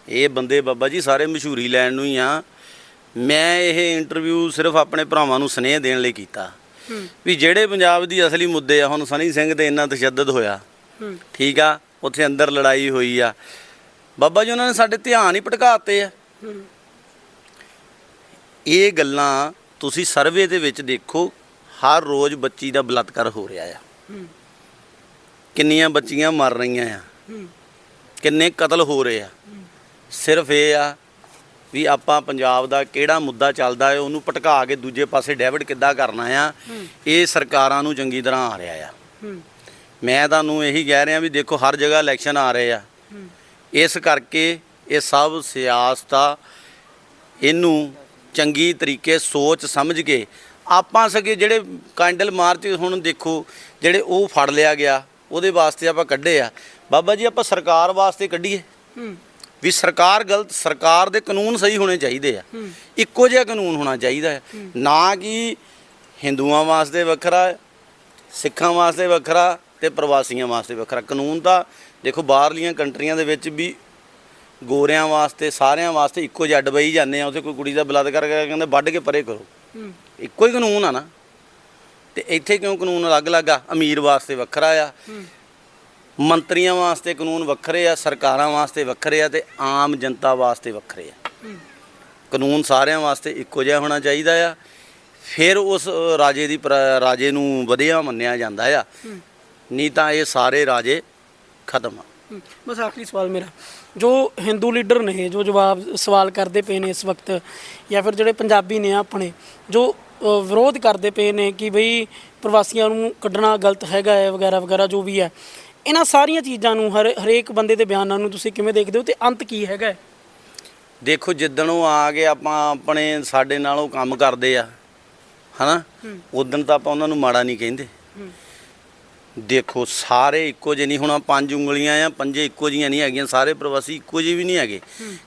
[SPEAKER 1] ਇਹ ਬੰਦੇ ਬਾਬਾ ਜੀ ਸਾਰੇ ਮਸ਼ਹੂਰੀ ਲੈਣ ਨੂੰ ਹੀ ਆ। ਮੈਂ ਇਹ ਇੰਟਰਵਿਊ ਸਿਰਫ ਆਪਣੇ ਭਰਾਵਾਂ ਨੂੰ ਸਨੇਹ ਦੇਣ ਲਈ ਕੀਤਾ। ਵੀ ਜਿਹੜੇ ਪੰਜਾਬ ਦੀ ਅਸਲੀ ਮੁੱਦੇ ਆ ਹੁਣ ਸਨੀ ਸਿੰਘ ਤੇ ਇੰਨਾ ਤਸ਼ੱਦਦ ਹੋਇਆ। ਠੀਕ ਆ ਉੱਥੇ ਅੰਦਰ ਲੜਾਈ ਹੋਈ ਆ। ਬਾਬਾ ਜੀ ਉਹਨਾਂ ਨੇ ਸਾਡੇ ਧਿਆਨ ਹੀ ਭਟਕਾਤੇ ਆ। ਇਹ ਗੱਲਾਂ ਤੁਸੀਂ ਸਰਵੇ ਦੇ ਵਿੱਚ ਦੇਖੋ ਹਰ ਰੋਜ਼ ਬੱਚੀ ਦਾ ਬਲਾਤਕਾਰ ਹੋ ਰਿਹਾ ਆ। ਕਿੰਨੀਆਂ ਬੱਚੀਆਂ ਮਰ ਰਹੀਆਂ ਆ। ਕਿੰਨੇ ਕਤਲ ਹੋ ਰਹੇ ਆ। ਸਿਰਫ ਇਹ ਆ ਵੀ ਆਪਾਂ ਪੰਜਾਬ ਦਾ ਕਿਹੜਾ ਮੁੱਦਾ ਚੱਲਦਾ ਹੈ ਉਹਨੂੰ ਭਟਕਾ ਕੇ ਦੂਜੇ ਪਾਸੇ ਡੈਵਿਡ ਕਿੱਦਾਂ ਕਰਨਾ ਆ ਇਹ ਸਰਕਾਰਾਂ ਨੂੰ ਚੰਗੀ ਤਰ੍ਹਾਂ ਆ ਰਿਹਾ ਆ। ਮੈਂ ਤੁਹਾਨੂੰ ਇਹੀ ਕਹਿ ਰਿਹਾ ਵੀ ਦੇਖੋ ਹਰ ਜਗ੍ਹਾ ਇਲੈਕਸ਼ਨ ਆ ਰਹੇ ਆ। ਇਸ ਕਰਕੇ ਇਹ ਸਭ ਸਿਆਸਤ ਆ ਇਹਨੂੰ ਚੰਗੀ ਤਰੀਕੇ ਸੋਚ ਸਮਝ ਕੇ ਆਪਾਂ ਸਕੇ ਜਿਹੜੇ ਕੈਂਡਲ ਮਾਰਚ ਹੁਣ ਦੇਖੋ ਜਿਹੜੇ ਉਹ ਫੜ ਲਿਆ ਗਿਆ ਉਹਦੇ ਵਾਸਤੇ ਆਪਾਂ ਕੱਢੇ ਆ। ਬਾਬਾ ਜੀ ਆਪਾਂ ਸਰਕਾਰ ਵਾਸਤੇ ਕੱਢੀਏ। ਵੀ ਸਰਕਾਰ ਗਲਤ ਸਰਕਾਰ ਦੇ ਕਾਨੂੰਨ ਸਹੀ ਹੋਣੇ ਚਾਹੀਦੇ ਆ। ਇੱਕੋ ਜਿਹਾ ਕਾਨੂੰਨ ਹੋਣਾ ਚਾਹੀਦਾ ਹੈ। ਨਾ ਕਿ ਹਿੰਦੂਆਂ ਵਾਸਤੇ ਵੱਖਰਾ ਸਿੱਖਾਂ ਵਾਸਤੇ ਵੱਖਰਾ ਤੇ ਪ੍ਰਵਾਸੀਆਂ ਵਾਸਤੇ ਵੱਖਰਾ। ਕਾਨੂੰਨ ਤਾਂ ਦੇਖੋ ਬਾਹਰਲੀਆਂ ਕੰਟਰੀਆਂ ਦੇ ਵਿੱਚ ਵੀ ਗੋਰਿਆਂ ਵਾਸਤੇ ਸਾਰਿਆਂ ਵਾਸਤੇ ਇੱਕੋ ਜਿਹਾ ਡਬਈ ਜਾਂਦੇ ਆ। ਉੱਥੇ ਕੋਈ ਕੁੜੀ ਦਾ ਬਲਾਤਕਾਰ ਕਰਕੇ ਕਹਿੰਦੇ ਵੱਢ ਕੇ ਪਰੇ ਕਰੋ। ਇੱਕੋ ਹੀ ਕਾਨੂੰਨ ਆ ਨਾ। ਤੇ ਇੱਥੇ ਕਿਉਂ ਕਾਨੂੰਨ ਅਲੱਗ-ਅਲੱਗ ਆ? ਅਮੀਰ ਵਾਸਤੇ ਵੱਖਰਾ ਆ। ਮੰਤਰੀਆਂ ਵਾਸਤੇ ਕਾਨੂੰਨ ਵੱਖਰੇ ਆ, ਸਰਕਾਰਾਂ ਵਾਸਤੇ ਵੱਖਰੇ ਆ ਤੇ ਆਮ ਜਨਤਾ ਵਾਸਤੇ ਵੱਖਰੇ ਆ। ਕਾਨੂੰਨ ਸਾਰਿਆਂ ਵਾਸਤੇ ਇੱਕੋ ਜਿਹਾ ਹੋਣਾ ਚਾਹੀਦਾ ਆ। ਫਿਰ ਉਸ ਰਾਜੇ ਦੀ ਰਾਜੇ ਨੂੰ ਵਧੀਆ ਮੰਨਿਆ ਜਾਂਦਾ ਆ। ਨਹੀਂ ਤਾਂ ਇਹ ਸਾਰੇ ਰਾਜੇ ਖਤਮ ਆ।
[SPEAKER 2] ਬਸ ਆਖਰੀ ਸਵਾਲ ਮੇਰਾ। ਜੋ ਹਿੰਦੂ ਲੀਡਰ ਨੇ, ਜੋ ਜਵਾਬ, ਸਵਾਲ ਕਰਦੇ ਪਏ ਨੇ ਇਸ ਵਕਤ, ਜਾਂ ਫਿਰ ਜਿਹੜੇ ਪੰਜਾਬੀ ਨੇ ਆਪਣੇ, ਜੋ ਵਿਰੋਧ ਕਰਦੇ ਪਏ ਨੇ ਕਿ ਬਈ ਪ੍ਰਵਾਸੀਆਂ ਨੂੰ ਕੱਢਣਾ ਗਲਤ ਹੈਗਾ ਹੈ ਵਗੈਰਾ ਵਗੈਰਾ ਜੋ ਵੀ ਹੈ ਇਹਨਾਂ ਸਾਰੀਆਂ ਚੀਜ਼ਾਂ ਨੂੰ ਹਰ ਹਰੇਕ ਬੰਦੇ ਦੇ ਬਿਆਨਾਂ ਨੂੰ ਤੁਸੀਂ ਕਿਵੇਂ ਦੇਖਦੇ ਹੋ ਤੇ ਅੰਤ ਕੀ ਹੈਗਾ ਹੈ?
[SPEAKER 1] ਦੇਖੋ ਜਿੱਦਣ ਉਹ ਆ ਕੇ ਆਪਾਂ ਆਪਣੇ ਸਾਡੇ ਨਾਲ ਉਹ ਕੰਮ ਕਰਦੇ ਆ ਹਨਾ। ਉਦੋਂ ਤਾਂ ਆਪਾਂ ਉਹਨਾਂ ਨੂੰ ਮਾੜਾ ਨਹੀਂ ਕਹਿੰਦੇ
[SPEAKER 2] ਹੂੰ।
[SPEAKER 1] ਦੇਖੋ ਸਾਰੇ ਇੱਕੋ ਜਿਹੇ ਨਹੀਂ ਹੁਣ ਪੰਜ ਉਂਗਲੀਆਂ ਆ ਪੰਜੇ ਇੱਕੋ ਜਿਹੀਆਂ ਨਹੀਂ ਹੈਗੀਆਂ ਸਾਰੇ ਪ੍ਰਵਾਸੀ ਇੱਕੋ ਜਿਹੇ ਵੀ ਨਹੀਂ ਹੈਗੇ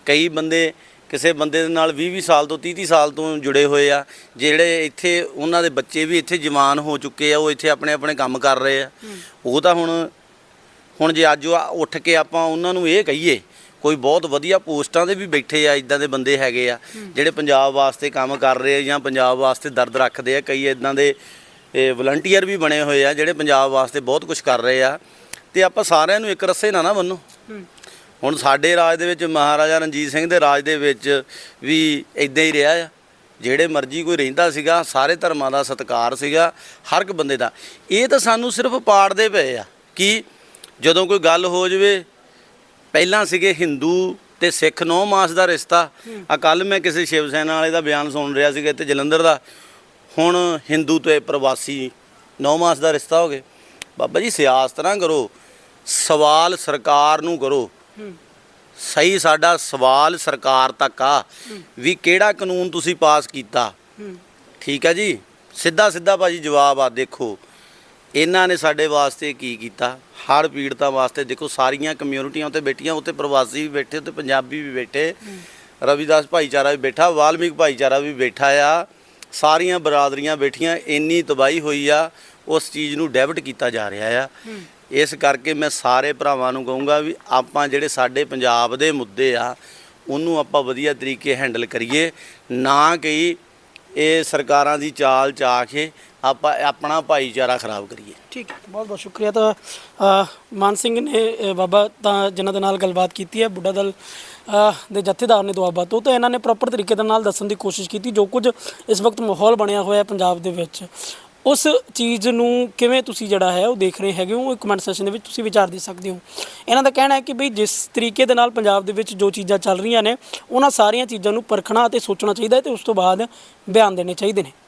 [SPEAKER 1] ਕਈ ਬੰਦੇ ਕਿਸੇ ਬੰਦੇ ਦੇ ਨਾਲ 20 20 ਸਾਲ ਤੋਂ 30 30 ਸਾਲ ਤੋਂ ਜੁੜੇ ਹੋਏ ਆ ਜਿਹੜੇ ਇੱਥੇ ਉਹਨਾਂ ਦੇ ਬੱਚੇ ਵੀ ਇੱਥੇ ਜਵਾਨ ਹੋ ਚੁੱਕੇ ਆ ਉਹ ਇੱਥੇ ਆਪਣੇ ਆਪਣੇ ਕੰਮ ਕਰ ਰਹੇ ਆ ਉਹ ਤਾਂ ਹੁਣ ਹੁਣ ਜੇ ਅੱਜ ਉੱਠ ਕੇ ਆਪਾਂ ਉਹਨਾਂ ਨੂੰ ਇਹ ਕਹੀਏ ਕੋਈ ਬਹੁਤ ਵਧੀਆ ਪੋਸਟਾਂ ਤੇ ਵੀ ਬੈਠੇ ਆ ਇਦਾਂ ਦੇ ਬੰਦੇ ਹੈਗੇ ਆ ਜਿਹੜੇ ਪੰਜਾਬ ਵਾਸਤੇ ਕੰਮ ਕਰ ਰਹੇ ਆ ਜਾਂ ਪੰਜਾਬ ਵਾਸਤੇ ਦਰਦ ਰੱਖਦੇ ਆ ਕਈ ਇਦਾਂ ਦੇ ਇਹ ਵਲੰਟੀਅਰ ਵੀ ਬਣੇ ਹੋਏ ਆ ਜਿਹੜੇ ਪੰਜਾਬ ਵਾਸਤੇ ਬਹੁਤ ਕੁਝ ਕਰ ਰਹੇ ਆ। ਤੇ ਆਪਾਂ ਸਾਰਿਆਂ ਨੂੰ ਇੱਕ ਰੱਸੇ ਨਾ ਨਾ ਬੰਨੋ। ਹੁਣ ਸਾਡੇ ਰਾਜ ਦੇ ਵਿੱਚ ਮਹਾਰਾਜਾ ਰਣਜੀਤ ਸਿੰਘ ਦੇ ਰਾਜ ਦੇ ਵਿੱਚ ਵੀ ਇਦਾਂ ਹੀ ਰਿਹਾ ਆ। ਜਿਹੜੇ ਮਰਜ਼ੀ ਕੋਈ ਰਹਿੰਦਾ ਸੀਗਾ ਸਾਰੇ ਧਰਮਾਂ ਦਾ ਸਤਿਕਾਰ ਸੀਗਾ ਹਰ ਇੱਕ ਬੰਦੇ ਦਾ। ਇਹ ਤਾਂ ਸਾਨੂੰ ਸਿਰਫ ਪਾੜਦੇ ਪਏ ਆ ਕਿ ਜਦੋਂ ਕੋਈ ਗੱਲ ਹੋ ਜਵੇ ਪਹਿਲਾਂ ਸੀਗੇ ਹਿੰਦੂ ਤੇ ਸਿੱਖ ਨੌ ਮਾਸ ਦਾ ਰਿਸ਼ਤਾ। ਆ ਕੱਲ ਮੈਂ ਕਿਸੇ ਸ਼ਿਵ ਸੈਨਾ ਵਾਲੇ ਦਾ ਬਿਆਨ ਸੁਣ ਰਿਹਾ ਸੀਗਾ ਇੱਥੇ ਜਲੰਧਰ ਦਾ। ਹੁਣ ਹਿੰਦੂ ਤੇ ਪ੍ਰਵਾਸੀ ਨੌ ਮਾਸ ਦਾ ਰਿਸ਼ਤਾ ਹੋ ਗਿਆ। ਬਾਬਾ ਜੀ ਸਿਆਸਤ ਨਾ ਕਰੋ। ਸਵਾਲ ਸਰਕਾਰ ਨੂੰ ਕਰੋ। ਸਹੀ ਸਾਡਾ ਸਵਾਲ ਸਰਕਾਰ ਤੱਕ ਆ ਵੀ ਕਿਹੜਾ ਕਾਨੂੰਨ ਤੁਸੀਂ ਪਾਸ ਕੀਤਾ? ਠੀਕ ਆ ਜੀ? ਸਿੱਧਾ ਸਿੱਧਾ ਭਾਜੀ ਜਵਾਬ ਆ ਦੇਖੋ। ਇਹਨਾਂ ਨੇ ਸਾਡੇ ਵਾਸਤੇ ਕੀ ਕੀਤਾ? ਹੜ੍ਹ ਪੀੜਤਾਂ ਵਾਸਤੇ। ਦੇਖੋ, ਸਾਰੀਆਂ ਕਮਿਊਨਿਟੀਆਂ ਉੱਤੇ ਬੈਠੀਆਂ, ਉੱਤੇ ਪ੍ਰਵਾਸੀ ਵੀ ਬੈਠੇ, ਉੱਤੇ ਪੰਜਾਬੀ ਵੀ ਬੈਠੇ, ਰਵਿਦਾਸ ਭਾਈਚਾਰਾ ਵੀ ਬੈਠਾ, ਵਾਲਮੀਕ ਭਾਈਚਾਰਾ ਵੀ ਬੈਠਾ ਆ। ਸਾਰੀਆਂ ਬਰਾਦਰੀਆਂ ਬੈਠੀਆਂ, ਇੰਨੀ ਤਬਾਹੀ ਹੋਈ ਆ, ਉਸ ਚੀਜ਼ ਨੂੰ ਡੈਬਿਟ ਕੀਤਾ ਜਾ ਰਿਹਾ ਆ। ਇਸ ਕਰਕੇ ਮੈਂ ਸਾਰੇ ਭਰਾਵਾਂ ਨੂੰ ਕਹੂੰਗਾ ਵੀ ਆਪਾਂ ਜਿਹੜੇ ਸਾਡੇ ਪੰਜਾਬ ਦੇ ਮੁੱਦੇ ਆ, ਉਹਨੂੰ ਆਪਾਂ ਵਧੀਆ ਤਰੀਕੇ ਹੈਂਡਲ ਕਰੀਏ। ਨਾ ਕਿ ਇਹ ਸਰਕਾਰਾਂ ਦੀ ਚਾਲ ਚਾ ਕੇ ਆਪਾਂ ਆਪਣਾ ਭਾਈਚਾਰਾ ਖਰਾਬ ਕਰੀਏ।
[SPEAKER 2] ਠੀਕ ਹੈ ਬਹੁਤ ਬਹੁਤ ਸ਼ੁਕਰੀਆ। ਤਾਂ ਅ, ਮਾਨ ਸਿੰਘ ਨੇ ਅ, ਬਾਬਾ ਤਾਂ ਜਿਨ੍ਹਾਂ ਦੇ ਨਾਲ ਗੱਲਬਾਤ ਕੀਤੀ ਹੈ ਬੁੱਢਾ ਦਲ ਅ, ਦੇ ਜਥੇਦਾਰ ਨੇ ਦੁਆਬਾ ਤੋਂ ਤਾਂ ਇਹਨਾਂ ਨੇ ਪ੍ਰੋਪਰ ਤਰੀਕੇ ਦੇ ਨਾਲ ਦੱਸਣ ਦੀ ਕੋਸ਼ਿਸ਼ ਕੀਤੀ ਜੋ ਕੁਝ ਇਸ ਵਕਤ ਮਾਹੌਲ ਬਣਿਆ ਹੋਇਆ ਹੈ ਪੰਜਾਬ ਦੇ ਵਿੱਚ। ਉਸ ਚੀਜ਼ ਨੂੰ ਕਿਵੇਂ ਤੁਸੀਂ ਜਿਹੜਾ ਹੈ ਉਹ ਦੇਖ ਰਹੇ ਹੈਗੇ ਹੋ? ਕਮੈਂਟ ਸੈਸ਼ਨ ਦੇ ਵਿੱਚ ਤੁਸੀਂ ਵਿਚਾਰ ਦੇ ਸਕਦੇ ਹੋ। ਇਹਨਾਂ ਦਾ ਕਹਿਣਾ ਹੈ ਕਿ ਬਈ ਜਿਸ ਤਰੀਕੇ ਦੇ ਨਾਲ ਪੰਜਾਬ ਦੇ ਵਿੱਚ ਜੋ ਚੀਜ਼ਾਂ ਚੱਲ ਰਹੀਆਂ ਨੇ ਉਹਨਾਂ ਸਾਰੀਆਂ ਚੀਜ਼ਾਂ ਨੂੰ ਪਰਖਣਾ ਅਤੇ ਸੋਚਣਾ ਚਾਹੀਦਾ ਹੈ ਤੇ ਉਸ ਤੋਂ ਬਾਅਦ ਬਿਆਨ ਦੇਣੇ ਚਾਹੀਦੇ ਨੇ।